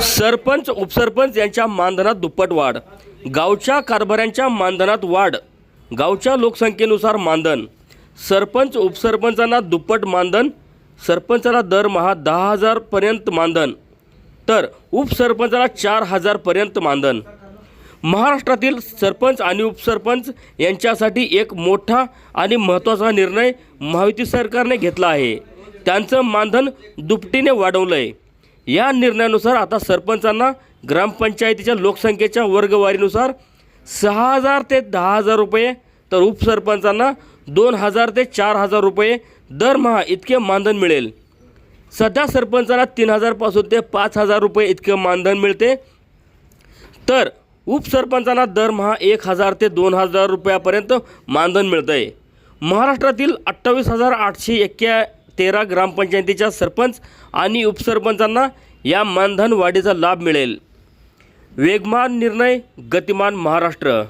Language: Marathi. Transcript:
सरपंच उपसरपंच यांच्या मानधनात दुप्पट वाढ. गावच्या कारभाऱ्यांच्या मानधनात वाढ. गावच्या लोकसंख्येनुसार मानधन. सरपंच उपसरपंचांना दुप्पट मानधन. सरपंचाला दरमहा दहा हजारपर्यंत मानधन. तर उपसरपंचाला चार हजारपर्यंत मानधन. महाराष्ट्रातील सरपंच आणि उपसरपंच यांच्यासाठी एक मोठा आणि महत्त्वाचा निर्णय महायुती सरकारने घेतला आहे. त्यांचं मानधन दुपटीने वाढवलं आहे या निर्णयानुसार आता सरपंचांना ग्रामपंचायतीच्या लोकसंख्येच्या वर्गवारीनुसार सहा हजार ते दहा हजार रुपये तर उपसरपंचांना दोन हजार ते चार हजार रुपये दरमहा इतके मानधन मिळेल. सध्या सरपंचांना तीन हजारपासून ते पाच हजार रुपये इतकं मानधन मिळते. तर उपसरपंचांना दरमहा एक हजार ते दोन हजार रुपयापर्यंत मानधन मिळतं आहे महाराष्ट्रातील अठ्ठावीस हजार आठशे एक्क्या तेरा ग्रामपंचायतीच्या सरपंच आणि उपसरपंचांना या मानधन वाढीचा लाभ मिळेल. वेगमान निर्णय गतिमान महाराष्ट्र.